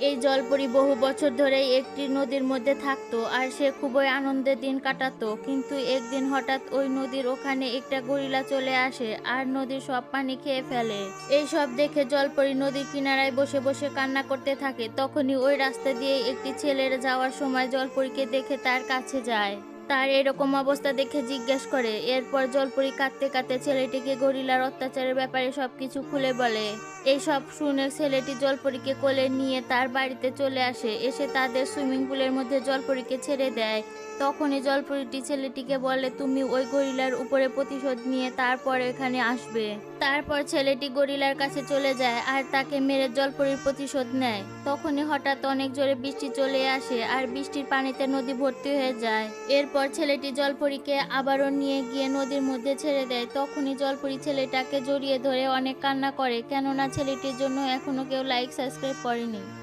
এই জলপরি বহু বছর ধরে একটি নদীর মধ্যে থাকতো আর সে খুবই আনন্দে দিন কাটাতো। কিন্তু একদিন হঠাৎ ওই নদীর ওখানে একটা গরিলা চলে আসে আর নদীর সব পানি খেয়ে ফেলে। এই সব দেখে জলপরি নদীর কিনারায় বসে বসে কান্না করতে থাকে। তখনই ওই রাস্তা দিয়ে একটি ছেলের যাওয়ার সময় জলপরিকে দেখে তার কাছে যায়। তার এরকম অবস্থা দেখে জিজ্ঞেস করে, এরপর জলপুরি কাঁদতে কাঁদতে ছেলেটিকে গরিলার অত্যাচারের ব্যাপারে সবকিছু খুলে বলে। এই সব শুনে ছেলেটি জলপরীকে কোলে নিয়ে তার বাড়িতে চলে আসে। এসে তাদের সুইমিং পুলের মধ্যে জলপরীকে ছেড়ে দেয়। তখনই জলপরীটি ছেলেটিকে বলে, তুমি ওই গরিলার উপরে প্রতিশোধ নিয়ে তারপর এখানে আসবে। তারপর ছেলেটি গরিলার কাছে চলে যায় আর তাকে মেরে জলপরীর প্রতিশোধ নেয়। তখনই হঠাৎ অনেক জোরে বৃষ্টি চলে আসে আর বৃষ্টির পানিতে নদী ভর্তি হয়ে যায়। এরপর ছেলেটি জলপরীকে আবারও নিয়ে গিয়ে নদীর মধ্যে ছেড়ে দেয়। তখনই জলপরী ছেলেটাকে জড়িয়ে ধরে অনেক কান্না করে, কেননা ছেলেটির জন্য এখনও কেউ লাইক সাবস্ক্রাইব করেনি।